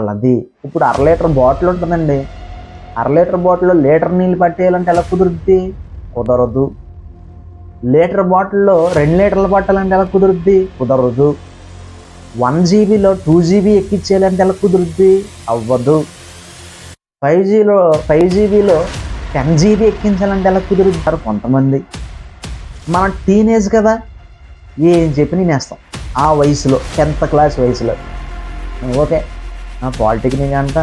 వాళ్ళది. ఇప్పుడు అర లీటర్ బాటిల్ ఉంటుందండి. అర లీటర్ బాటిల్లో లీటర్ నీళ్ళు పట్టేయాలంటే ఎలా కుదురుద్ది? కుదరదు. లీటర్ బాటిల్లో రెండు లీటర్లు పట్టాలంటే ఎలా కుదురుద్ది? కుదరదు. వన్ జీబీలో టూ జీబీ ఎక్కించేయాలంటే ఎలా కుదురుద్ది? అవ్వదు. ఫైవ్ జీలో ఫైవ్ జీబీలో టెన్ జీబీ ఎక్కించాలంటే ఎలా కుదురుతారు కొంతమంది. మన టీనేజ్ కదా? ఏం చెప్పి నేను వేస్తాం ఆ వయసులో టెన్త్ క్లాస్ వయసులో. ఓకే. పాలిటెక్నిక్ అంట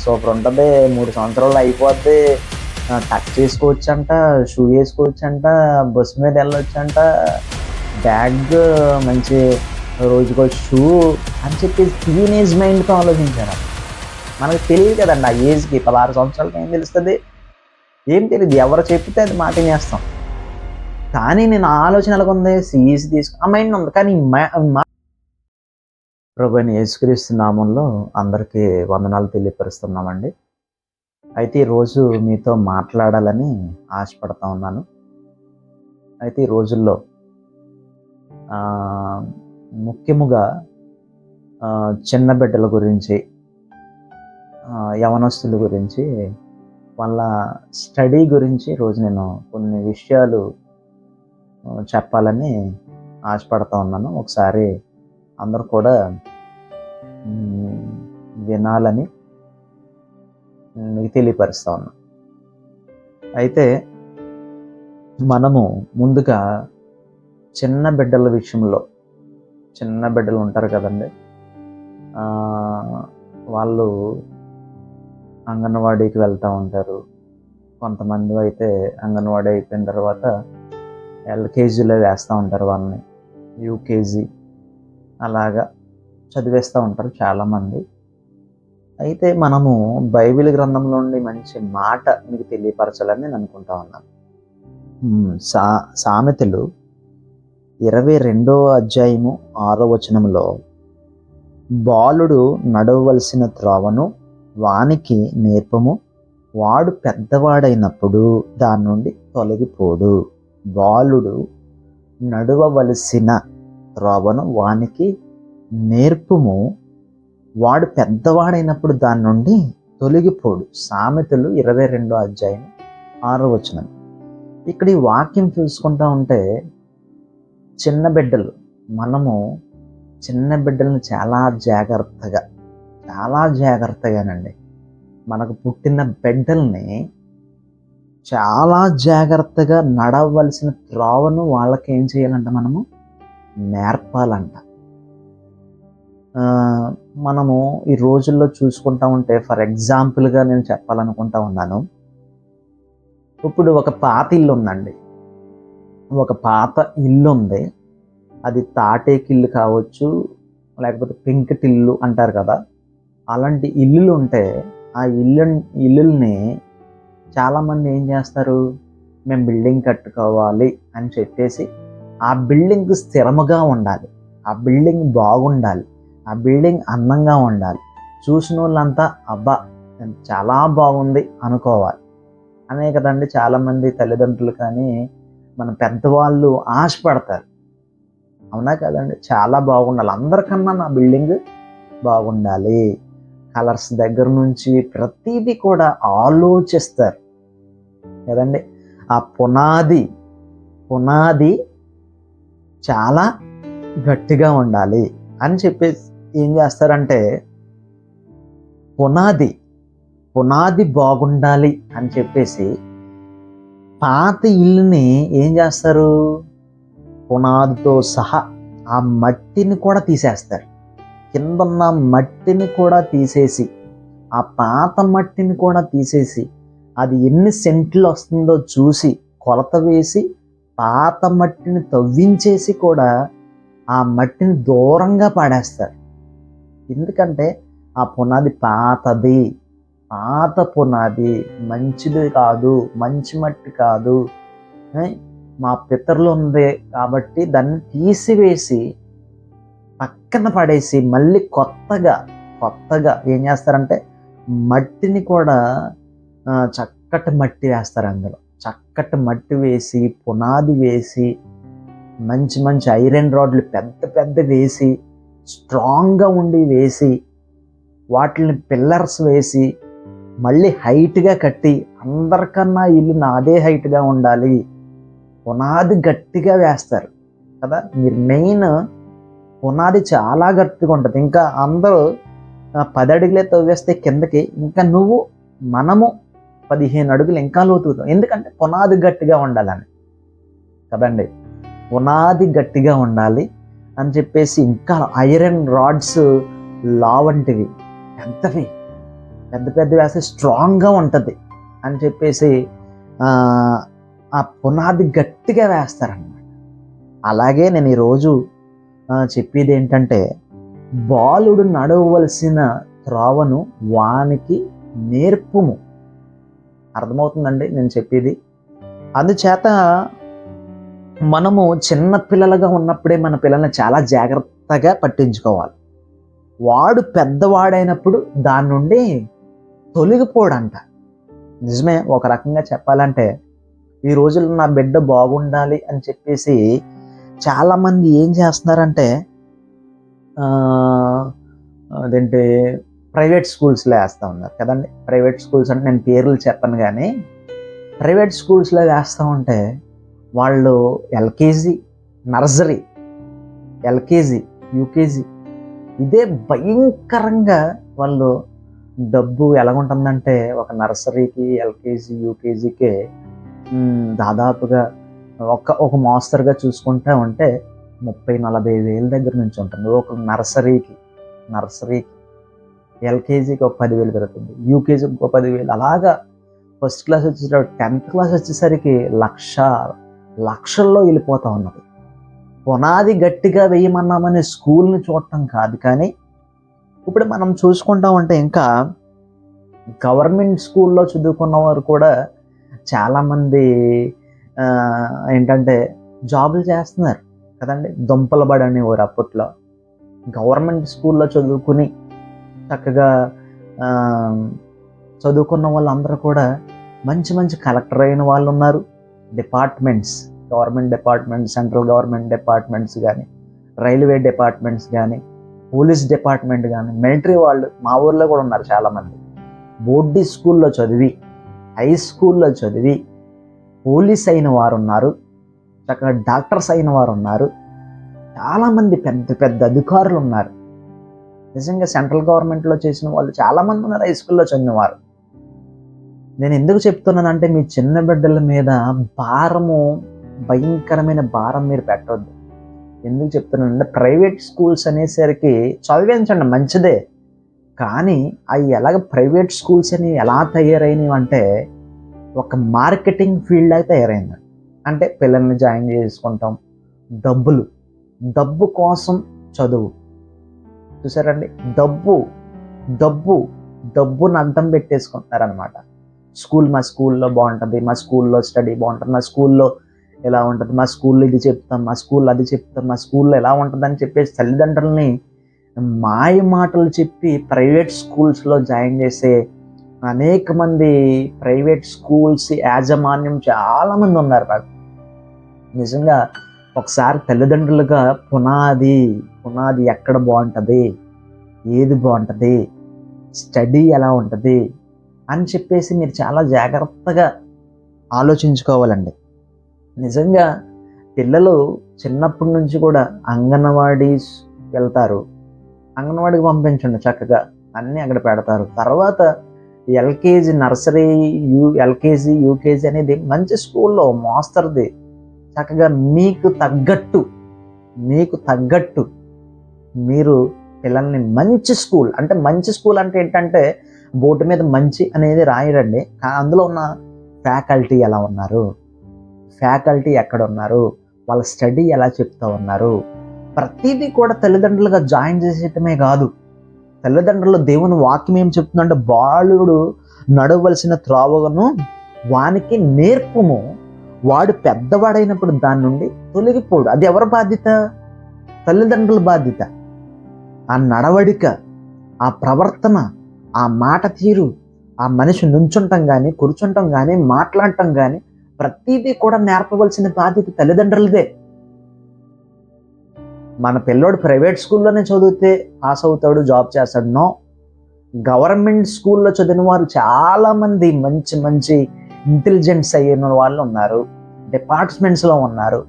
సూపర్ ఉంటుంది. మూడు సంవత్సరాలు అయిపోద్ది. టచ్ చేసుకోవచ్చు అంట షూ వేసుకోవచ్చు అంట బస్సు మీద వెళ్ళొచ్చు అంట బ్యాగ్ మంచి రోజుకో షూ అని చెప్పి టీనేజ్ మైండ్తో ఆలోచించారు. మనకు తెలియదు కదండి ఆ ఏజ్కి పదహారు సంవత్సరాలకి ఏం తెలుస్తుంది? ఏం తెలియదు ఎవరు చెప్తే అది మాట చేస్తాం కానీ నేను ఆలోచన ఎలాగ ఉంది సిఈసి తీసుకు ఆ మైండ్ ఉంది. కానీ మా- ప్రభుని యేసుక్రీస్తు నామంలో అందరికీ వందనాలు తెలియపరుస్తున్నామండి. అయితే ఈరోజు మీతో మాట్లాడాలని ఆశపడతా ఉన్నాను. అయితే ఈ రోజుల్లో ముఖ్యముగా చిన్న బిడ్డల గురించి యవనస్తుల గురించి వాళ్ళ స్టడీ గురించి రోజు నేను కొన్ని విషయాలు చెప్పాలని ఆశపడతా ఉన్నాను. ఒకసారి అందరూ కూడా వినాలని మీకు తెలియపరుస్తా ఉన్నా. అయితే మనము ముందుగా చిన్న బిడ్డల విషయంలో చిన్న బిడ్డలు ఉంటారు కదండి వాళ్ళు అంగన్వాడీకి వెళ్తూ ఉంటారు. కొంతమంది అయితే అంగన్వాడీ అయిపోయిన తర్వాత ఎల్కేజీలో వేస్తూ ఉంటారు వాళ్ళని. యూకేజీ అలాగా చదివేస్తూ ఉంటారు చాలామంది. అయితే మనము బైబిల్ గ్రంథం నుండి మంచి మాట మీకు తెలియపరచాలని నేను అనుకుంటా ఉన్నాను. సా సామెతలు ఇరవై రెండో అధ్యాయము ఆరో వచనంలో బాలుడు నడవవలసిన త్రోవను వానికి నేర్పము వాడు పెద్దవాడైనప్పుడు దాని నుండి తొలగిపోడు. బాలుడు నడవవలసిన త్రోవను వానికి నేర్పుము. వాడు పెద్దవాడైనప్పుడు దాని నుండి తొలగిపోడు. సామెతలు ఇరవై రెండో అధ్యాయం ఆరో వచనం. ఇక్కడ ఈ వాక్యం చూసుకుంటా ఉంటే చిన్న బిడ్డలు మనము చిన్న బిడ్డలను చాలా జాగ్రత్తగా చాలా జాగ్రత్తగానండి. మనకు పుట్టిన బిడ్డల్ని చాలా జాగ్రత్తగా నడవలసిన త్రోవను వాళ్ళకి ఏం చేయాలంటే మనము? నేర్పాలంట. మనము ఈ రోజుల్లో చూసుకుంటా ఉంటే ఫర్ ఎగ్జాంపుల్గా నేను చెప్పాలనుకుంటా ఉన్నాను. ఇప్పుడు ఒక పాత ఇల్లు ఉందండి. ఒక పాత ఇల్లు ఉంది. అది తాటేకిల్లు కావచ్చు లేకపోతే పెంకటిల్లు అంటారు కదా. అలాంటి ఇల్లులు ఉంటే ఆ ఇల్లు ఇల్లుల్ని చాలామంది ఏం చేస్తారు? మేము బిల్డింగ్ కట్టుకోవాలి అని చెప్పేసి ఆ బిల్డింగ్ స్థిరముగా ఉండాలి. ఆ బిల్డింగ్ బాగుండాలి. ఆ బిల్డింగ్ అందంగా ఉండాలి. చూసిన వాళ్ళంతా అబ్బా చాలా బాగుంది అనుకోవాలి. అనే కదండి చాలామంది తల్లిదండ్రులు కానీ మన పెద్దవాళ్ళు ఆశపడతారు. అవునా కదండి? చాలా బాగుండాలి. అందరికన్నా నా బిల్డింగ్ బాగుండాలి. కలర్స్ దగ్గర నుంచి ప్రతిదీ కూడా ఆలోచిస్తారు. కదండి? ఆ పునాది పునాది చాలా గట్టిగా ఉండాలి అని చెప్పేసి ఏం చేస్తారంటే పునాది పునాది బాగుండాలి అని చెప్పేసి పాత ఇల్లుని ఏం చేస్తారు? పునాదితో సహా ఆ మట్టిని కూడా తీసేస్తారు. కిందన్న మట్టిని కూడా తీసేసి ఆ పాత మట్టిని కూడా తీసేసి అది ఎన్ని సెంట్లు వస్తుందో చూసి కొలత వేసి పాత మట్టిని తవ్వించేసి కూడా ఆ మట్టిని దూరంగా పాడేస్తారు. ఎందుకంటే ఆ పునాది పాతది. పాత పునాది మంచిది కాదు మంచి మట్టి కాదు. మా పితరులు ఉంది కాబట్టి దాన్ని తీసివేసి పక్కన పడేసి మళ్ళీ కొత్తగా కొత్తగా ఏం చేస్తారంటే మట్టిని కూడా చక్కటి మట్టి వేస్తారు అందులో. చక్కటి మట్టి వేసి పునాది వేసి మంచి మంచి ఐరన్ రాడ్లు పెద్ద పెద్ద వేసి స్ట్రాంగ్గా ఉండి వేసి వాటిని పిల్లర్స్ వేసి మళ్ళీ హైట్గా కట్టి అందరికన్నా ఇల్లు నాదే హైట్గా ఉండాలి. పునాది గట్టిగా వేస్తారు. కదా? మీరు మెయిన్ పునాది చాలా గట్టిగా ఉంటుంది. ఇంకా అందరూ పదడుగులే పది అడుగులే తవ్వేస్తే కిందకి ఇంకా నువ్వు మనము పదిహేను అడుగులు ఇంకా లోతుతాం ఎందుకంటే పునాది గట్టిగా ఉండాలని. కదండి? పునాది గట్టిగా ఉండాలి అని చెప్పేసి ఇంకా ఐరన్ రాడ్స్ లా వంటివి. పెద్దవి. పెద్ద పెద్ద వేస్తే స్ట్రాంగ్గా ఉంటుంది అని చెప్పేసి ఆ, పునాది గట్టిగా వేస్తారనమాట అలాగే నేను ఈరోజు చెప్పేది ఏంటంటే బాలుడు నడవవలసిన త్రోవను వానికి నేర్పుము. అర్థమవుతుందండి నేను చెప్పేది. అందుచేత మనము చిన్న పిల్లలుగా ఉన్నప్పుడే మన పిల్లల్ని చాలా జాగ్రత్తగా పట్టించుకోవాలి. వాడు పెద్దవాడైనప్పుడు దాని నుండి తొలగిపోడంట. నిజమే ఒక రకంగా చెప్పాలంటే ఈ రోజుల్లో నా బిడ్డ బాగుండాలి అని చెప్పేసి చాలామంది ఏం చేస్తున్నారంటే అదేంటి ప్రైవేట్ స్కూల్స్లో వేస్తూ ఉన్నారు. కదండి? ప్రైవేట్ స్కూల్స్ అంటే నేను పేర్లు చెప్పను కానీ ప్రైవేట్ స్కూల్స్లో వేస్తూ ఉంటే వాళ్ళు ఎల్కేజీ నర్సరీ ఎల్కేజీ యూకేజీ ఇదే భయంకరంగా వాళ్ళు డబ్బు ఎలాగుంటుందంటే ఒక నర్సరీకి ఎల్కేజీ యూకేజీకే దాదాపుగా ఒక ఒక మాస్టర్గా చూసుకుంటా ఉంటే ముప్పై నలభై వేల దగ్గర నుంచి ఉంటుంది. ఒక నర్సరీకి నర్సరీకి ఎల్కేజీకి ఒక పదివేలు పెరుగుతుంది. యూకేజీకి ఒక పదివేలు. అలాగా ఫస్ట్ క్లాస్ వచ్చేసరికి టెన్త్ క్లాస్ వచ్చేసరికి లక్ష లక్షల్లో వెళ్ళిపోతూ ఉన్నది. పునాది గట్టిగా వేయమన్నామని స్కూల్ని చూడటం కాదు కానీ ఇప్పుడు మనం చూసుకుంటాం అంటే ఇంకా గవర్నమెంట్ స్కూల్లో చదువుకున్న వారు కూడా చాలామంది ఏంటంటే జాబులు చేస్తున్నారు కదండి. దుంపల బడి అనేవారు అప్పట్లో. గవర్నమెంట్ స్కూల్లో చదువుకుని చక్కగా చదువుకున్న వాళ్ళందరూ కూడా మంచి మంచి కలెక్టర్ అయిన వాళ్ళు ఉన్నారు departments government department central government departments కానీ రైల్వే డిపార్ట్మెంట్స్ కానీ పోలీస్ డిపార్ట్మెంట్ కానీ మిలిటరీ వాళ్ళు మా ఊర్లో కూడా ఉన్నారు చాలామంది. బోర్డీ స్కూల్లో చదివి హై స్కూల్లో చదివి పోలీస్ అయిన వారు ఉన్నారు చక్కగా డాక్టర్స్ అయిన వారు ఉన్నారు చాలామంది పెద్ద పెద్ద అధికారులు ఉన్నారు నిజంగా సెంట్రల్ గవర్నమెంట్లో చేసిన వాళ్ళు చాలామంది ఉన్నారు హై స్కూల్లో చదివినవారు. నేను ఎందుకు చెప్తున్నానంటే మీ చిన్న బిడ్డల మీద భారము భయంకరమైన భారం మీరు పెట్టవద్దు ఎందుకు చెప్తున్నానంటే ప్రైవేట్ స్కూల్స్ అనేసరికి చదివించండి మంచిదే. కానీ అవి ఎలాగ ప్రైవేట్ స్కూల్స్ అని ఎలా తయారైనవి అంటే ఒక మార్కెటింగ్ ఫీల్డ్ అయితే తయారైంది. అంటే పిల్లల్ని జాయిన్ చేసుకుంటాం. డబ్బులు. డబ్బు కోసం చదువు. చూసారండి? డబ్బు డబ్బు డబ్బును అర్థం పెట్టేసుకుంటున్నారనమాట స్కూల్ మా స్కూల్లో బాగుంటుంది మా స్కూల్లో స్టడీ బాగుంటుంది మా స్కూల్లో ఎలా ఉంటుంది మా స్కూల్లో ఇది చెప్తాం మా స్కూల్లో అది చెప్తాం మా స్కూల్లో ఎలా ఉంటుందని చెప్పేసి తల్లిదండ్రులని మాయ మాటలు చెప్పి ప్రైవేట్ స్కూల్స్లో జాయిన్ చేసే అనేక మంది ప్రైవేట్ స్కూల్స్ యాజమాన్యం చాలామంది ఉన్నారు నాకు. నిజంగా ఒకసారి తల్లిదండ్రులుగా పునాది పునాది ఎక్కడ బాగుంటుంది? ఏది బాగుంటుంది? స్టడీ ఎలా ఉంటుంది? అని చెప్పేసి మీరు చాలా జాగ్రత్తగా ఆలోచించుకోవాలండి. నిజంగా పిల్లలు చిన్నప్పటి నుంచి కూడా అంగన్వాడీ వెళ్తారు. అంగన్వాడికి పంపించండి చక్కగా. అన్నీ అక్కడ పెడతారు. తర్వాత LKG nursery U LKG UKG అనేది మంచి స్కూల్లో మోస్తరుది చక్కగా మీకు తగ్గట్టు మీకు తగ్గట్టు మీరు పిల్లల్ని మంచి స్కూల్ అంటే మంచి స్కూల్ అంటే ఏంటంటే బోర్డు మీద మంచి అనేది రాయడండి అందులో ఉన్న ఫ్యాకల్టీ ఎలా ఉన్నారు? ఫ్యాకల్టీ ఎక్కడ ఉన్నారు? వాళ్ళ స్టడీ ఎలా చెప్తా ఉన్నారు? ప్రతిదీ కూడా తల్లిదండ్రులుగా జాయిన్ చేసేయటమే కాదు. తల్లిదండ్రులు దేవుని వాక్యం ఏం చెప్తుందంటే బాలుడు నడవలసిన త్రోవను వానికి నేర్పుము. వాడు పెద్దవాడైనప్పుడు దాని నుండి తొలగిపోడు. అది ఎవరి బాధ్యత? తల్లిదండ్రుల బాధ్యత. ఆ నడవడిక ఆ ప్రవర్తన ఆ మాట తీరు ఆ మనిషి నుంచుంటం కానీ కూర్చుంటం కానీ మాట్లాడటం కానీ ప్రతిదీ కూడా నేర్పవలసిన బాధ్యత తల్లిదండ్రులదే. మన పిల్లోడు ప్రైవేట్ స్కూల్లోనే చదివితే పాస్ అవుతాడు జాబ్ చేస్తాడు. నో. గవర్నమెంట్ స్కూల్లో చదివిన వారు చాలామంది మంచి మంచి ఇంటెలిజెన్స్ అయిన వాళ్ళు ఉన్నారు. డిపార్ట్మెంట్స్లో ఉన్నారు.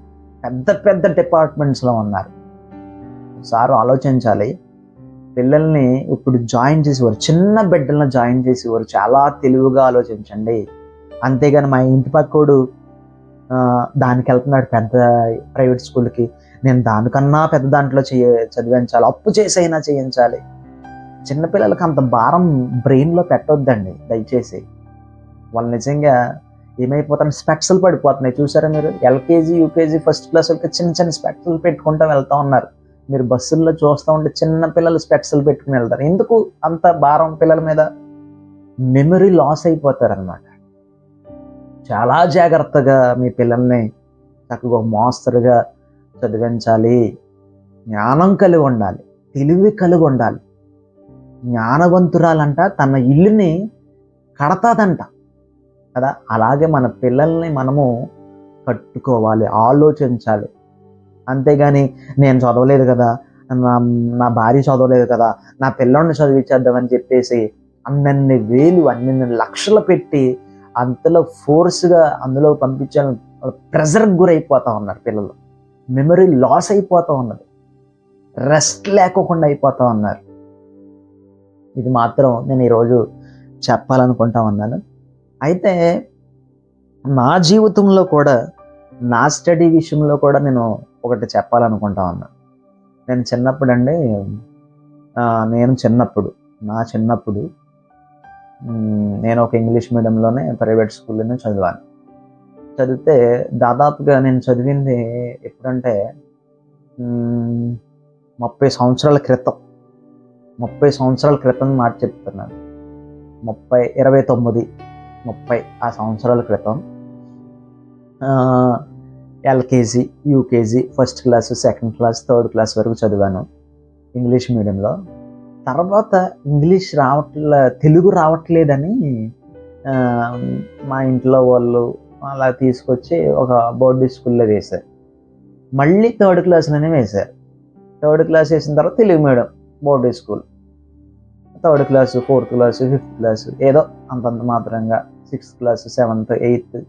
పెద్ద పెద్ద డిపార్ట్మెంట్స్లో ఉన్నారు. సార్ ఆలోచించాలి. పిల్లల్ని ఇప్పుడు జాయిన్ చేసేవారు చిన్న బిడ్డలను జాయిన్ చేసేవారు చాలా తెలివిగా ఆలోచించండి. అంతేగాని మా ఇంటి పక్కోడు దానికి వెళ్తున్నాడు పెద్ద ప్రైవేట్ స్కూల్కి. నేను దానికన్నా పెద్ద దాంట్లో చేయ చదివించాలి అప్పు చేసైనా చేయించాలి. చిన్నపిల్లలకి అంత భారం బ్రెయిన్లో పెట్టొద్దండి దయచేసి. వాళ్ళు నిజంగా ఏమైపోతారు స్పెక్స్లు పడిపోతున్నాయి. చూసారా మీరు? ఎల్కేజీ యూకేజీ ఫస్ట్ క్లాస్ వాళ్ళకి చిన్న చిన్న స్పెక్స్లు పెట్టుకుంటూ వెళ్తూ ఉన్నారు. మీరు బస్సుల్లో చూస్తూ ఉంటే చిన్న పిల్లలు స్పెక్స్లు పెట్టుకుని వెళ్తారు. ఎందుకు అంత భారం పిల్లల మీద? మెమరీ లాస్ అయిపోతారనమాట చాలా జాగ్రత్తగా మీ పిల్లల్ని చక్కగా మోస్తరుగా చదివించాలి. జ్ఞానం కలిగి ఉండాలి. తెలివి కలిగి ఉండాలి. జ్ఞానవంతురాలంట తన ఇల్లుని కడతాదంట. కదా? అలాగే మన పిల్లల్ని మనము కట్టుకోవాలి ఆలోచించాలి. అంతేగాని నేను చదవలేదు కదా నా నా భార్య చదవలేదు కదా నా పిల్లోడిని చదివించేద్దామని చెప్పేసి అన్నన్ని వేలు అన్నన్ని లక్షలు పెట్టి అంతలో ఫోర్స్గా అందులో పంపించాలని ప్రెజర్కి గురైపోతూ ఉన్నారు పిల్లలు. మెమరీ లాస్ అయిపోతూ ఉన్నది. రెస్ట్ లేకోకుండా అయిపోతూ ఉన్నారు. ఇది మాత్రం నేను ఈరోజు చెప్పాలనుకుంటా ఉన్నాను. అయితే నా జీవితంలో కూడా నా స్టడీ విషయంలో కూడా నేను ఒకటి చెప్పాలనుకుంటా ఉన్నాను నేను చిన్నప్పుడు అండి నేను చిన్నప్పుడు నా చిన్నప్పుడు నేను ఒక ఇంగ్లీష్ మీడియంలోనే ప్రైవేట్ స్కూల్లోనే చదివాను. చదివితే దాదాపుగా నేను చదివింది ఎప్పుడంటే ముప్పై సంవత్సరాల క్రితం. ముప్పై సంవత్సరాల క్రితం మాట చెప్తున్నాను. ముప్పై ఇరవై తొమ్మిది ముప్పై ఆ సంవత్సరాల క్రితం. LKG UKG first class second class third class వరకు చదివాను ఇంగ్లీష్ మీడియంలో. తర్వాత ఇంగ్లీష్ రావట్లే తెలుగు రావట్లేదని మా ఇంట్లో వాళ్ళు అలా తీసుకొచ్చి ఒక బోర్డు స్కూల్లో వేశారు. మళ్ళీ థర్డ్ క్లాస్లోనే వేశారు. థర్డ్ క్లాస్ వేసిన తర్వాత Telugu medium board school. Third class fourth class fifth class ఏదో అంతంత మాత్రంగా sixth class seventh eighth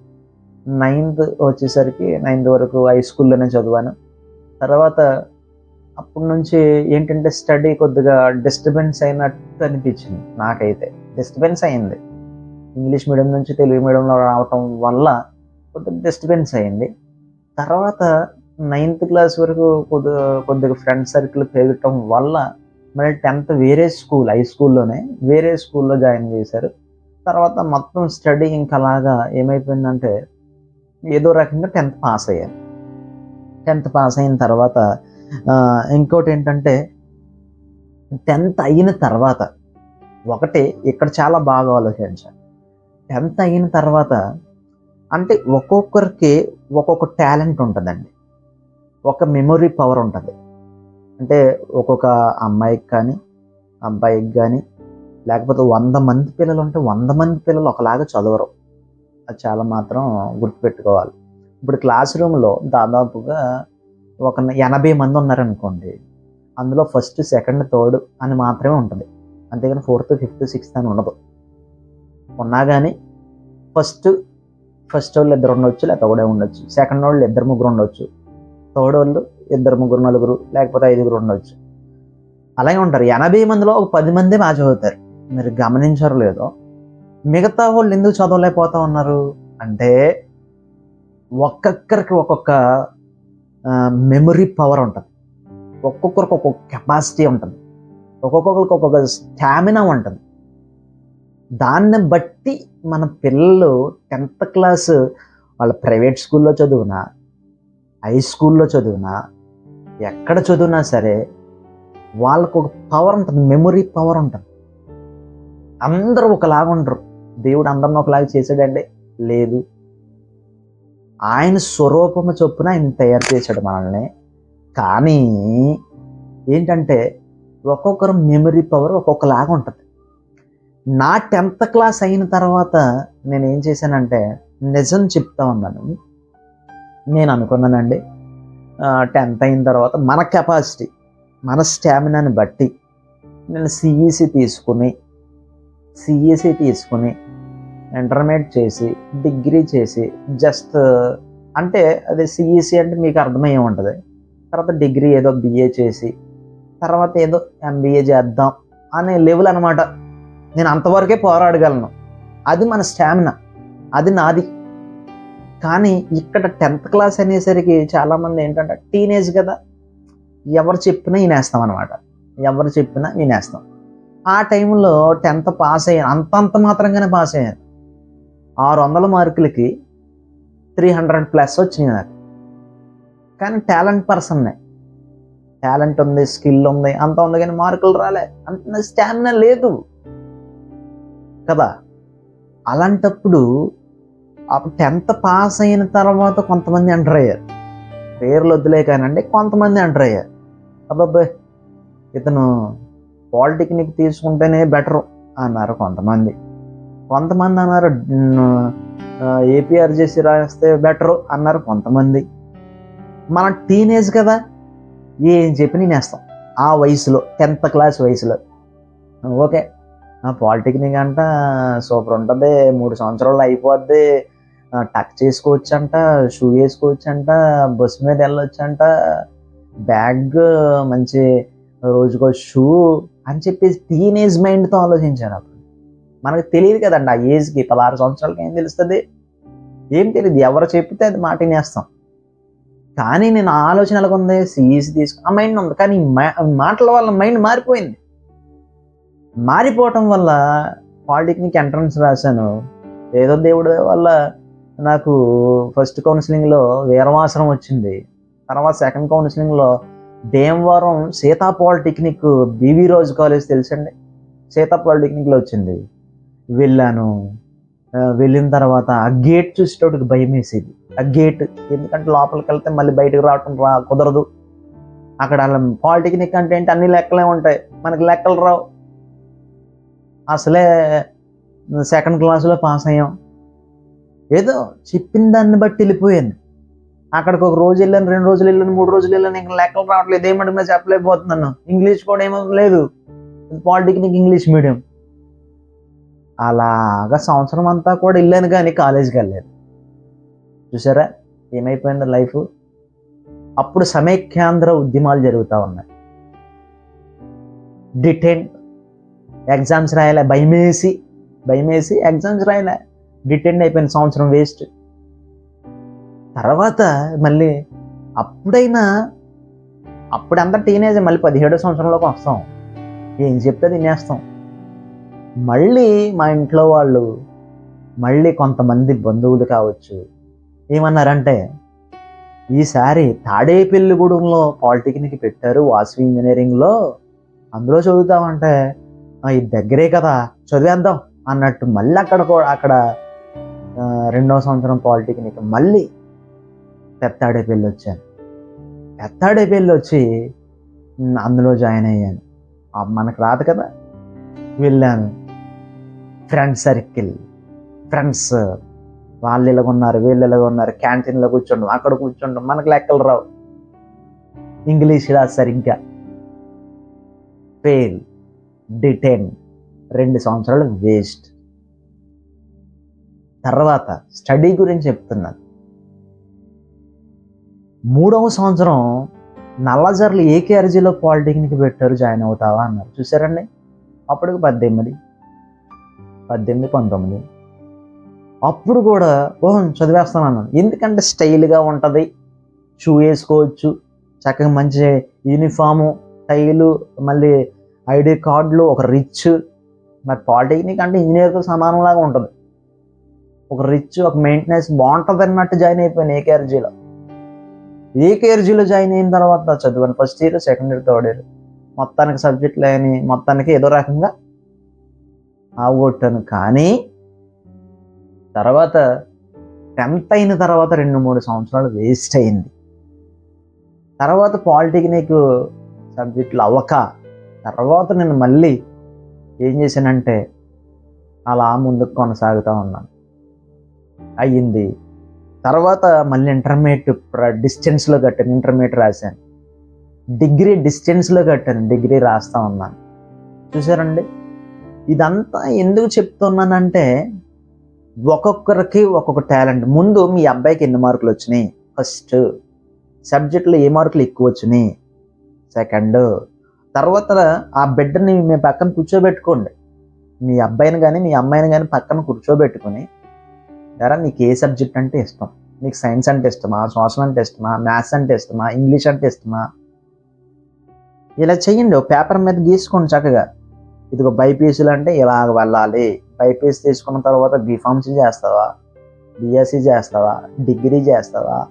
ninth వచ్చేసరికి నైన్త్ వరకు హై స్కూల్లోనే చదివాను. తర్వాత అప్పటి నుంచి ఏంటంటే స్టడీ కొద్దిగా డిస్టర్బెన్స్ అయినట్టు అనిపించింది నాకైతే. డిస్టర్బెన్స్ అయింది. ఇంగ్లీష్ మీడియం నుంచి తెలుగు మీడియంలో రావటం వల్ల కొద్దిగా డిస్టర్బెన్స్ అయింది. తర్వాత నైన్త్ క్లాస్ వరకు కొద్ది కొద్దిగా ఫ్రెండ్ సర్కిల్ పెరగటం వల్ల మళ్ళీ టెన్త్ వేరే స్కూల్ హై స్కూల్లోనే వేరే స్కూల్లో జాయిన్ చేశారు. తర్వాత మొత్తం స్టడీ ఇంకా అలాగా ఏమైపోయిందంటే ఏదో రకంగా టెన్త్ పాస్ అయ్యాను. టెన్త్ పాస్ అయిన తర్వాత ఇంకోటి ఏంటంటే టెన్త్ అయిన తర్వాత ఒకటి ఇక్కడ చాలా బాగా ఆలోచించాను. టెన్త్ అయిన తర్వాత అంటే ఒక్కొక్కరికి ఒక్కొక్క టాలెంట్ ఉంటుందండి. ఒక మెమొరీ పవర్ ఉంటుంది. అంటే ఒక్కొక్క అమ్మాయికి కానీ అబ్బాయికి కానీ లేకపోతే వంద మంది పిల్లలు ఉంటే వంద మంది పిల్లలు ఒకలాగా చదవరు. చాలా మాత్రం గుర్తుపెట్టుకోవాలి. ఇప్పుడు క్లాస్ రూమ్లో దాదాపుగా ఒక ఎనభై మంది ఉన్నారనుకోండి అందులో ఫస్ట్ సెకండ్ థర్డ్ అని మాత్రమే ఉంటుంది. అంతేగాని ఫోర్త్ ఫిఫ్త్ సిక్స్త్ అని ఉండదు. ఉన్నా కానీ ఫస్ట్ ఫస్ట్ వాళ్ళు ఇద్దరు ఉండొచ్చు లేకపోతే ఒకడే ఉండొచ్చు. సెకండ్ వాళ్ళు ఇద్దరు ముగ్గురు ఉండొచ్చు. థర్డ్ వాళ్ళు ఇద్దరు ముగ్గురు నలుగురు లేకపోతే ఐదుగురు ఉండొచ్చు. అలాగే ఉంటారు. ఎనభై మందిలో ఒక పది మంది మ్యాచ్ అవుతారు మీరు గమనించారు లేదో మిగతా వాళ్ళు ఎందుకు చదవలేకపోతా ఉన్నారు? అంటే ఒక్కొక్కరికి ఒక్కొక్క మెమరీ పవర్ ఉంటుంది. ఒక్కొక్కరికి ఒక్కొక్క కెపాసిటీ ఉంటుంది. ఒక్కొక్కరికి ఒక్కొక్క స్టామినా ఉంటుంది. దాన్ని బట్టి మన పిల్లలు టెన్త్ క్లాస్ వాళ్ళ ప్రైవేట్ స్కూల్లో చదివిన హై స్కూల్లో చదివిన ఎక్కడ చదివినా సరే వాళ్ళకు ఒక పవర్ ఉంటుంది. మెమొరీ పవర్ ఉంటుంది. అందరూ ఒకలాగా ఉండరు దేవుడు అందరిని ఒకలాగా చేశాడండి? లేదు. ఆయన స్వరూపము చొప్పున ఆయన తయారు చేశాడు మనల్ని. కానీ ఏంటంటే ఒక్కొక్కరు మెమరీ పవర్ ఒక్కొక్కలాగా ఉంటుంది. నా టెన్త్ క్లాస్ అయిన తర్వాత నేను ఏం చేశానంటే నిజం చెప్తా ఉన్నాను. నేను అనుకున్నానండి. టెన్త్ అయిన తర్వాత మన కెపాసిటీ మన స్టామినాని బట్టి నేను సిఈసి తీసుకుని సిఎస్సి తీసుకుని ఇంటర్మీడియట్ చేసి డిగ్రీ చేసి జస్ట్ అంటే అది సిఎస్సి అంటే మీకు అర్థమయ్యే ఉంటుంది. తర్వాత డిగ్రీ ఏదో బిఏ చేసి తర్వాత ఏదో ఎంబీఏ చేద్దాం అనే లెవెల్ అనమాట నేను అంతవరకే పోరాడగలను. అది మన స్టామినా అది నాది. కానీ ఇక్కడ టెన్త్ క్లాస్ అనేసరికి చాలామంది ఏంటంటే టీనేజ్ కదా. ఎవరు చెప్పినా వినేస్తాం అనమాట ఎవరు చెప్పినా వినేస్తాం. ఆ టైంలో టెన్త్ పాస్ అయ్యాను. అంతంత మాత్రంగానే పాస్ అయ్యాను. ఆరు వందల మార్కులకి త్రీ హండ్రెడ్ ప్లస్ వచ్చినాయి నాకు. కానీ టాలెంట్ పర్సన్నే. టాలెంట్ ఉంది స్కిల్ ఉంది అంత ఉంది కానీ మార్కులు రాలే. అంత స్టామినా లేదు. కదా? అలాంటప్పుడు అప్పుడు టెన్త్ పాస్ అయిన తర్వాత కొంతమంది ఎంటర్ అయ్యారు. పేర్లు వద్దులే కానండి కొంతమంది ఎంటర్ అయ్యారు. అబ్బాబ్బే! ఇతను పాలిటెక్నిక్ తీసుకుంటేనే బెటరు అన్నారు కొంతమంది. కొంతమంది అన్నారు ఏపీఆర్ చేసి రాస్తే బెటరు అన్నారు కొంతమంది. మన టీనేజ్ కదా ఏం చెప్పి నేను వేస్తాం ఆ వయసులో టెన్త్ క్లాస్ వయసులో. ఓకే పాలిటెక్నిక్ అంట సూపర్ ఉంటుంది మూడు సంవత్సరాలు అయిపోద్ది. టక్ చేసుకోవచ్చు అంట షూ వేసుకోవచ్చు అంట బస్సు మీద వెళ్ళొచ్చు అంట బ్యాగ్ మంచి రోజుకో షూ అని చెప్పేసి టీనేజ్ మైండ్తో ఆలోచించాను అప్పుడు. మనకు తెలియదు కదండి ఆ ఏజ్కి పదహారు సంవత్సరాలకి ఏం తెలుస్తుంది? ఏం తెలియదు. ఎవరు చెప్తే అది మాట వినేస్తాం. కానీ నేను ఆ ఆలోచన ఎలాగ ఉంది సీఈసీ తీసుకు ఆ మైండ్ ఉంది. కానీ మాటల వల్ల మైండ్ మారిపోయింది. మారిపోవటం వల్ల పాలిటెక్నిక్ ఎంట్రన్స్ రాశాను. ఏదో దేవుడి వల్ల నాకు ఫస్ట్ కౌన్సిలింగ్లో వీరవాసరం వచ్చింది. తర్వాత సెకండ్ కౌన్సిలింగ్లో Bhimavaram Sita polytechnic BV Raju college తెలుసండి? సీతా పాలిటెక్నిక్లో వచ్చింది. వెళ్ళాను. వెళ్ళిన తర్వాత ఆ గేట్ చూసేటోడికి భయం వేసేది. ఆ గేట్ ఎందుకంటే లోపలికి వెళ్తే మళ్ళీ బయటకు రావటం రా కుదరదు. అక్కడ పాలిటెక్నిక్ అంటే ఏంటి? అన్ని లెక్కలే ఉంటాయి. మనకి లెక్కలు రావు. అసలే సెకండ్ క్లాస్లో పాస్ అయ్యాం. ఏదో చెప్పిన దాన్ని బట్టి వెళ్ళిపోయాను అక్కడికి ఒక రోజు వెళ్ళాను రెండు రోజులు వెళ్ళాను మూడు రోజులు వెళ్ళాను ఇంకా లెక్కలు రావట్లేదు. ఏమంటుందో చెప్పలేకపోతున్నాను ఇంగ్లీష్ కూడా ఏమో లేదు పాలిటెక్నిక్ ఇంగ్లీష్ మీడియం. అలాగా సంవత్సరం అంతా కూడా వెళ్ళాను కానీ కాలేజీకి వెళ్ళలేదు. చూసారా? ఏమైపోయింది లైఫ్? అప్పుడు సమైక్యాంధ్ర ఉద్యమాలు జరుగుతూ ఉన్నాయి. డిటైన్ ఎగ్జామ్స్ రాయలే భయమేసి భయమేసి ఎగ్జామ్స్ రాయలే. డిటెండ్ అయిపోయిన సంవత్సరం వేస్ట్. తర్వాత మళ్ళీ అప్పుడైనా అప్పుడంతా టీనేజ్ మళ్ళీ పదిహేడో సంవత్సరంలోకి వస్తాం. ఏం చెప్తే తినేస్తాం. మళ్ళీ మా ఇంట్లో వాళ్ళు మళ్ళీ కొంతమంది బంధువులు కావచ్చు ఏమన్నారంటే ఈసారి తాడేపల్లిగూడెంలో పాలిటెక్నిక్ పెట్టారు వాసవి ఇంజనీరింగ్లో. అందులో చదువుతామంటే ఇది దగ్గరే కదా చదివేద్దాం అన్నట్టు మళ్ళీ అక్కడ కూడా అక్కడ రెండవ సంవత్సరం పాలిటెక్నిక్ మళ్ళీ పెత్తాడేపల్లి వచ్చాను. పెత్తాడేపల్లి వచ్చి అందులో జాయిన్ అయ్యాను. మనకు రాదు కదా. వెళ్ళాను. ఫ్రెండ్ సర్కిల్ ఫ్రెండ్స్ వాళ్ళు ఇలాగ ఉన్నారు వీళ్ళు ఇలాగ ఉన్నారు క్యాంటీన్లో కూర్చుండం అక్కడ కూర్చుండం మనకు లెక్కలు రావు. ఇంగ్లీష్ రా సరిగ్గా. ఫెయిల్ డిటెన్ రెండు సంవత్సరాలు వేస్ట్. తర్వాత స్టడీ గురించి చెప్తున్నాను. మూడవ సంవత్సరం నల్లజర్లు ఏకేఆర్జీలో పాలిటెక్నిక్ పెట్టారు జాయిన్ అవుతావా అన్నారు. చూసారండి అప్పటికి పద్దెనిమిది పద్దెనిమిది పంతొమ్మిది. అప్పుడు కూడా ఓ చదివేస్తాను అన్నాను. ఎందుకంటే స్టైల్గా ఉంటుంది. షూ వేసుకోవచ్చు చక్కగా మంచి యూనిఫాము టైలు మళ్ళీ ఐడి కార్డులు ఒక రిచ్. మరి పాలిటెక్నిక్ అంటే ఇంజనీర్తో సమానంలాగా ఉంటుంది. ఒక రిచ్ ఒక మెయింటెనెన్స్ బాగుంటుంది అన్నట్టు జాయిన్ అయిపోయాను ఏకేఆర్జీలో ఏకేఆర్జీలో జాయిన్ అయిన తర్వాత చదివాను first year second year third year మొత్తానికి సబ్జెక్టులు అని మొత్తానికి ఏదో రకంగా ఆగొట్టాను కానీ తర్వాత టెన్త్ అయిన తర్వాత రెండు మూడు సంవత్సరాలు వేస్ట్ అయింది. తర్వాత పాలిటెక్నిక్ సబ్జెక్టులు అవ్వక తర్వాత నేను మళ్ళీ ఏం చేశానంటే అలా ముందుకు కొనసాగుతూ ఉన్నాను. అయ్యింది. తర్వాత మళ్ళీ ఇంటర్మీడియట్ డిస్టెన్స్లో కట్టాను ఇంటర్మీడియట్ రాశాను. డిగ్రీ డిస్టెన్స్లో కట్టాను డిగ్రీ రాస్తా ఉన్నాను. చూసారండి ఇదంతా ఎందుకు చెప్తున్నానంటే ఒక్కొక్కరికి ఒక్కొక్క టాలెంట్ ముందు మీ అబ్బాయికి ఎన్ని మార్కులు వచ్చినాయి? ఫస్ట్ సబ్జెక్టులో ఏ మార్కులు ఎక్కువ వచ్చినాయి? సెకండ్ తర్వాత ఆ బిడ్డని మీ పక్కన కూర్చోబెట్టుకోండి. మీ అబ్బాయిని కానీ మీ అమ్మాయిని కానీ పక్కన కూర్చోబెట్టుకొని ఎరా నీకు ఏ సబ్జెక్ట్ అంటే ఇష్టం? నీకు సైన్స్ అంటే ఇష్టమా? సోషల్ అంటే ఇష్టమా? మ్యాథ్స్ అంటే ఇష్టమా? ఇంగ్లీష్ అంటే ఇష్టమా? ఇలా చెయ్యండి ఒక పేపర్ మీద గీసుకోండి చక్కగా. ఇదిగో బైపీసీలు అంటే ఇలాగ వెళ్ళాలి. బైపీసీ తీసుకున్న తర్వాత బీఫార్మసీ చేస్తావా? బీఎస్సీ చేస్తావా? డిగ్రీ చేస్తావా?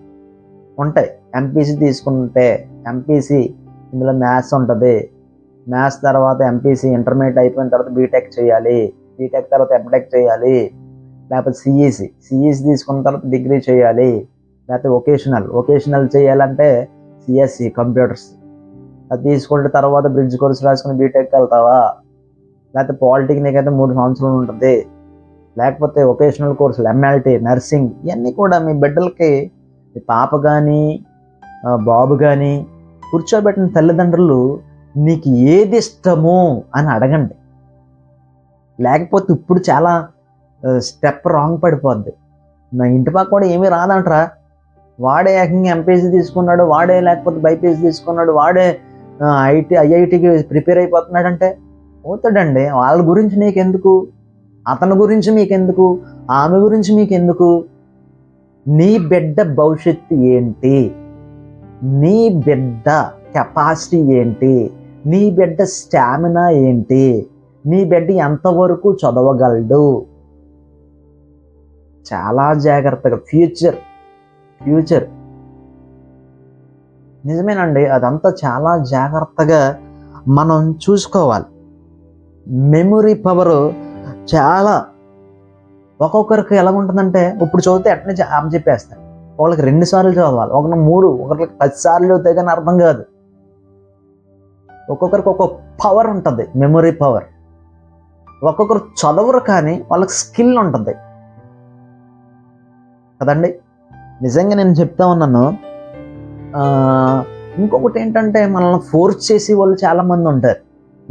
ఉంటాయి. ఎంపీసీ తీసుకుంటే ఎంపీసీ ఇందులో మ్యాథ్స్ ఉంటుంది. మ్యాథ్స్ తర్వాత ఎంపీసీ ఇంటర్మీడియట్ అయిపోయిన తర్వాత బీటెక్ చేయాలి. బీటెక్ తర్వాత ఎంటెక్ చేయాలి. లేకపోతే సిఈసి సిఈసి తీసుకున్న తర్వాత డిగ్రీ చేయాలి. లేకపోతే వొకేషనల్ వొకేషనల్ చేయాలంటే సిఎస్సి కంప్యూటర్స్ అది తీసుకుంటే తర్వాత బ్రిడ్జ్ కోర్స్ రాసుకుని బీటెక్ వెళ్తావా? లేకపోతే పాలిటెక్నిక్ అయితే మూడు సంవత్సరాలు ఉంటుంది. లేకపోతే వొకేషనల్ కోర్సులు ఎంఎల్టీ నర్సింగ్ ఇవన్నీ కూడా మీ బిడ్డలకి మీ పాప కానీ బాబు కానీ కూర్చోబెట్టిన తల్లిదండ్రులు నీకు ఏది ఇష్టము అని అడగండి. లేకపోతే ఇప్పుడు చాలా స్టెప్ రాంగ్ పడిపోద్ది. నా ఇంటి పక్క కూడా ఏమీ రాదంటరా. వాడే ఏకంగా ఎంపీసీ తీసుకున్నాడు వాడే లేకపోతే బైపీసీ తీసుకున్నాడు వాడే ఐటీ ఐఐటికి ప్రిపేర్ అయిపోతున్నాడంటే పోతాడండి. వాళ్ళ గురించి నీకెందుకు? అతని గురించి మీకెందుకు? ఆమె గురించి మీకెందుకు? నీ బిడ్డ భవిష్యత్తు ఏంటి? నీ బిడ్డ కెపాసిటీ ఏంటి? నీ బిడ్డ స్టామినా ఏంటి? నీ బిడ్డ ఎంతవరకు చదవగలడు? చాలా జాగ్రత్తగా ఫ్యూచర్ ఫ్యూచర్. నిజమేనండి అదంతా చాలా జాగ్రత్తగా మనం చూసుకోవాలి. మెమొరీ పవర్ చాలా ఒక్కొక్కరికి ఎలా ఉంటుందంటే ఇప్పుడు చదివితే అట్నే ఆమె చెప్పేస్తాను ఒకరికి రెండు సార్లు చదవాలి ఒకరికి మూడు ఒకరికి పది సార్లు చదివితే కానీ అర్థం కాదు. ఒక్కొక్కరికి ఒక్కొక్క పవర్ ఉంటుంది మెమొరీ పవర్. ఒక్కొక్కరు చదవరు కానీ వాళ్ళకి స్కిల్ ఉంటుంది. కదండి? నిజంగా నేను చెప్తా ఉన్నాను. ఇంకొకటి ఏంటంటే మనల్ని ఫోర్స్ చేసి వాళ్ళు చాలామంది ఉంటారు.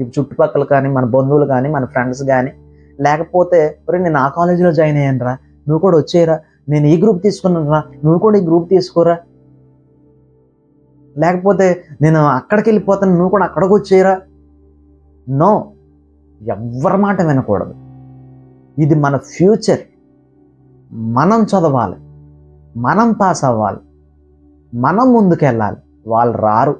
ఈ చుట్టుపక్కల కానీ మన బంధువులు కానీ మన ఫ్రెండ్స్ కానీ లేకపోతే ఒరే నేను ఆ కాలేజీలో జాయిన్ అయ్యాను రా నువ్వు కూడా వచ్చేయరా. నేను ఈ గ్రూప్ తీసుకున్నాను రా నువ్వు కూడా ఈ గ్రూప్ తీసుకోరా. లేకపోతే నేను అక్కడికి వెళ్ళిపోతాను. నువ్వు కూడా అక్కడికి వచ్చేయరా. నో ఎవ్వరి మాట వినకూడదు. ఇది మన ఫ్యూచర్ మనం చదవాలి మనం పాస్ అవ్వాలి మనం ముందుకెళ్ళాలి వాళ్ళు రారు.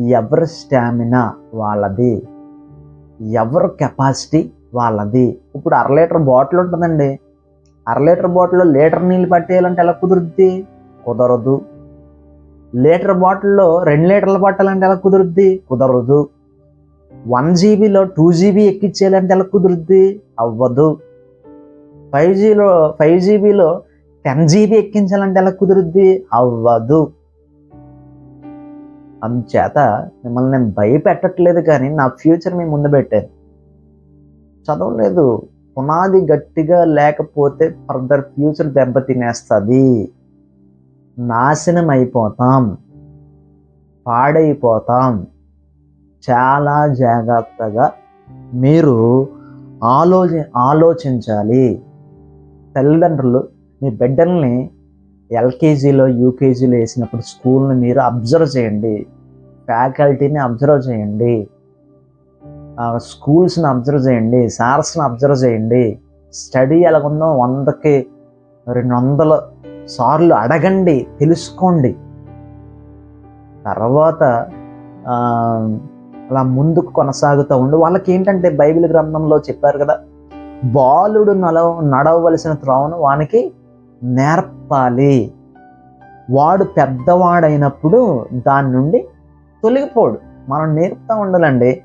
ఎవరి స్టామినా వాళ్ళది ఎవరి కెపాసిటీ వాళ్ళది. ఇప్పుడు అర లీటర్ బాటిల్ ఉంటుందండి. అర లీటర్ బాటిల్లో లీటర్ నీళ్ళు పట్టేయాలంటే ఎలా కుదురుద్ది? కుదరదు. లీటర్ బాటిల్లో రెండు లీటర్లు పట్టాలంటే ఎలా కుదురుద్ది? కుదరదు. వన్ జీబీలో టూ జీబీ ఎక్కించేయాలంటే ఎలా కుదురుద్ది? అవ్వదు. ఫైవ్ జీలో ఫైవ్ జీబీలో టెన్ జీబీ ఎక్కించాలంటే ఎలా కుదురుద్ది? అవ్వదు. అందుచేత మిమ్మల్ని నేను భయపెట్టట్లేదు కానీ నా ఫ్యూచర్ మీ ముందు పెట్టాను. చదవలేదు పునాది గట్టిగా లేకపోతే ఫర్దర్ ఫ్యూచర్ దెబ్బ తినేస్తుంది నాశనం అయిపోతాం. పాడైపోతాం. చాలా జాగ్రత్తగా మీరు ఆలోచి ఆలోచించాలి. తల్లిదండ్రులు మీ బిడ్డల్ని ఎల్కేజీలో యూకేజీలో వేసినప్పుడు స్కూల్ని మీరు అబ్జర్వ్ చేయండి. ఫ్యాకల్టీని అబ్జర్వ్ చేయండి. స్కూల్స్ని అబ్జర్వ్ చేయండి. సార్స్ని అబ్జర్వ్ చేయండి. స్టడీ ఎలాగుందో వందకి రెండు వందల సార్లు అడగండి తెలుసుకోండి. తర్వాత అలా ముందుకు కొనసాగుతూ ఉండి. వాళ్ళకి ఏంటంటే బైబిల్ గ్రంథంలో చెప్పారు కదా బాలుడు నడవ నడవవలసిన త్రోవను వానికి నేర్పాలి. వాడు పెద్దవాడైనప్పుడు దాని నుండి తొలగిపోడు. మనం నేర్పుతూ ఉండాలండి.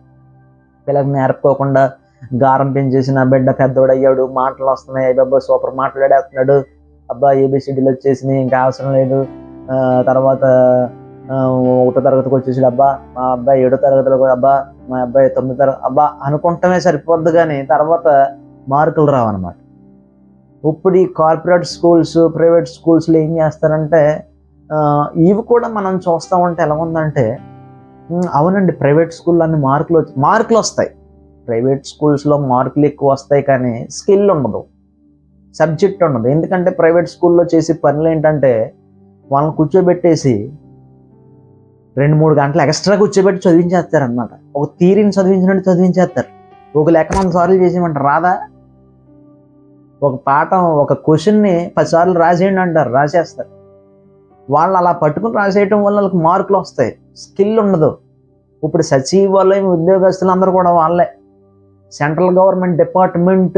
పిల్లకి నేర్పుకోకుండా గారం పెంచేసిన బిడ్డ పెద్దవాడు పెద్దోడయ్యాడు మాటలు వస్తున్నాయి అబ్బాయి సూపర్ మాట్లాడేస్తున్నాడు అబ్బా ఏబిసిడీలు వచ్చేసినాయి ఇంకా అవసరం లేదు. తర్వాత ఒకటో తరగతికి వచ్చేసి అబ్బా మా అబ్బాయి ఏడో తరగతిలో అబ్బా మా అబ్బాయి తొమ్మిదో తరగతి అబ్బా అనుకుంటమే సరిపోద్దు కానీ తర్వాత మార్కులు రావన్నమాట. ఇప్పుడు ఈ కార్పొరేట్ స్కూల్స్ ప్రైవేట్ స్కూల్స్లో ఏం చేస్తారంటే ఇవి కూడా మనం చూస్తూ ఉంటే ఎలా ఉందంటే అవునండి ప్రైవేట్ స్కూల్లో అన్ని మార్కులు వచ్చి మార్కులు వస్తాయి. ప్రైవేట్ స్కూల్స్లో మార్కులు ఎక్కువ వస్తాయి కానీ స్కిల్ ఉండదు. సబ్జెక్ట్ ఉండదు. ఎందుకంటే ప్రైవేట్ స్కూల్లో చేసే పనులు ఏంటంటే వాళ్ళని కూర్చోబెట్టేసి రెండు మూడు గంటలు ఎక్స్ట్రా కూర్చోబెట్టి చదివించేస్తారు అనమాట ఒక థీరీని చదివించినట్టు చదివించేస్తారు. ఒక లెక్క మన సార్లు చేసేమంటారు రాదా? ఒక పాఠం ఒక క్వశ్చన్ని పదిసార్లు రాసేయండి అంటారు రాసేస్తారు. వాళ్ళు అలా పట్టుకుని రాసేయటం వల్ల వాళ్ళకి మార్కులు వస్తాయి. స్కిల్ ఉండదు. ఇప్పుడు సచివాలయం ఉద్యోగస్తులు అందరూ కూడా వాళ్ళే. సెంట్రల్ గవర్నమెంట్ డిపార్ట్మెంట్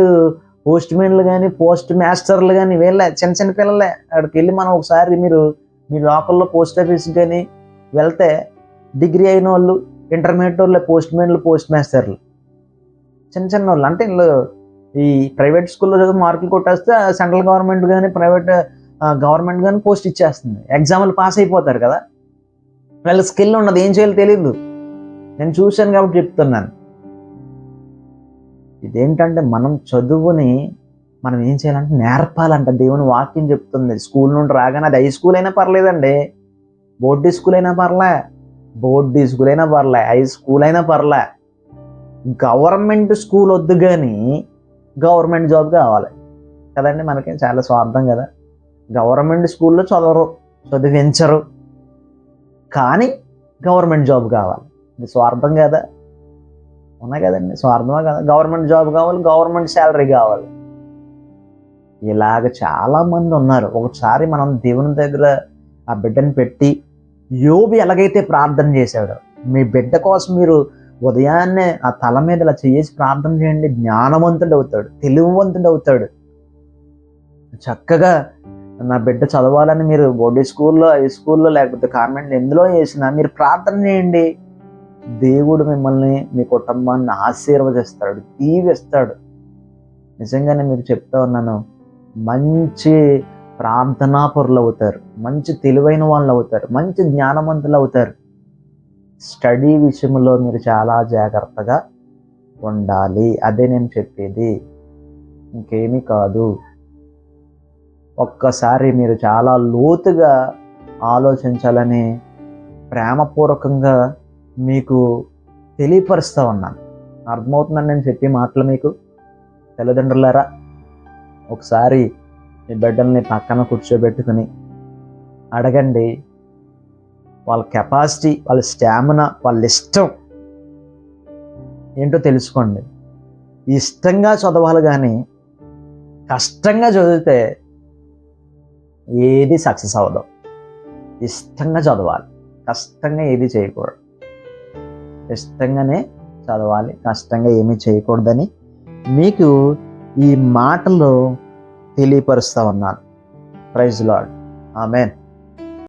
పోస్ట్ మెన్లు కానీ పోస్ట్ మాస్టర్లు కానీ వీళ్ళే చిన్న చిన్న పిల్లలే. అక్కడికి వెళ్ళి మనం ఒకసారి మీరు మీ లోకల్లో పోస్ట్ ఆఫీస్ కానీ వెళ్తే డిగ్రీ అయిన వాళ్ళు ఇంటర్మీడియట్ వాళ్ళు పోస్ట్ మెన్లు పోస్ట్ మాస్టర్లు. చిన్న చిన్న వాళ్ళు అంటే వీళ్ళు ఈ ప్రైవేట్ స్కూల్లో చదివి మార్కులు కొట్టేస్తే సెంట్రల్ గవర్నమెంట్ కానీ ప్రైవేట్ గవర్నమెంట్ కానీ పోస్ట్ ఇచ్చేస్తుంది. ఎగ్జామ్లు పాస్ అయిపోతారు కదా? వాళ్ళ స్కిల్ ఉన్నది. ఏం చేయాలో తెలియదు నేను చూశాను కాబట్టి చెప్తున్నాను. ఇదేంటంటే మనం చదువుని మనం ఏం చేయాలంటే నేర్పాలంట. దేవుని వాక్యం చెప్తుంది. స్కూల్ నుండి రాగానే అది హై స్కూల్ అయినా పర్లేదండి. బోర్డు స్కూల్ అయినా పర్లే. బోర్డు స్కూల్ అయినా పర్లే. హై స్కూల్ అయినా పర్లే. గవర్నమెంట్ స్కూల్ వద్దు కానీ గవర్నమెంట్ జాబ్ కావాలి. కదండి మనకి? చాలా స్వార్థం కదా. గవర్నమెంట్ స్కూల్లో చదవరు చదివించరు. కానీ గవర్నమెంట్ జాబ్ కావాలి. ఇది స్వార్థం కదా. ఉన్నాయి కదండి? స్వార్థమా కదా. గవర్నమెంట్ జాబ్ కావాలి గవర్నమెంట్ శాలరీ కావాలి. ఇలాగ చాలా మంది ఉన్నారు. ఒకసారి మనం దేవుని దగ్గర ఆ బిడ్డని పెట్టి యోబి ఎలాగైతే ప్రార్థన చేశాడో మీ బిడ్డ కోసం మీరు ఉదయాన్నే ఆ తల మీద ఇలా చేసి ప్రార్థన చేయండి. జ్ఞానవంతుడు అవుతాడు. తెలివివంతుడు అవుతాడు. చక్కగా నా బిడ్డ చదవాలని మీరు బోర్డు స్కూల్లో హై స్కూల్లో లేకపోతే కాన్వెంట్ ఎందులో చేసినా మీరు ప్రార్థన చేయండి. దేవుడు మిమ్మల్ని మీ కుటుంబాన్ని ఆశీర్వదిస్తాడు దీవిస్తాడు. నిజంగానే మీరు చెప్తా ఉన్నాను. మంచి ప్రార్థనాపరులు అవుతారు. మంచి తెలివైన వాళ్ళు అవుతారు మంచి జ్ఞానవంతులు అవుతారు. స్టడీ విషయంలో మీరు చాలా జాగ్రత్తగా ఉండాలి. అదే నేను చెప్పేది. ఇంకేమీ కాదు. ఒక్కసారి మీరు చాలా లోతుగా ఆలోచించాలని ప్రేమపూర్వకంగా మీకు తెలియపరుస్తూ ఉన్నాను. అర్థమవుతుందని నేను చెప్పే మాటలు మీకు తల్లిదండ్రులారా ఒకసారి మీ బిడ్డల్ని పక్కన కూర్చోబెట్టుకుని అడగండి. వాళ్ళ కెపాసిటీ వాళ్ళ స్టామినా వాళ్ళ ఇష్టం ఏంటో తెలుసుకోండి. ఇష్టంగా చదవాలి కానీ కష్టంగా చదివితే ఏది సక్సెస్ అవ్వదు. ఇష్టంగా చదవాలి. కష్టంగా ఏది చేయకూడదు. ఇష్టంగానే చదవాలి కష్టంగా ఏమీ చేయకూడదని మీకు ఈ మాటలు తెలియపరుస్తా ఉన్నాను. Praise lord amen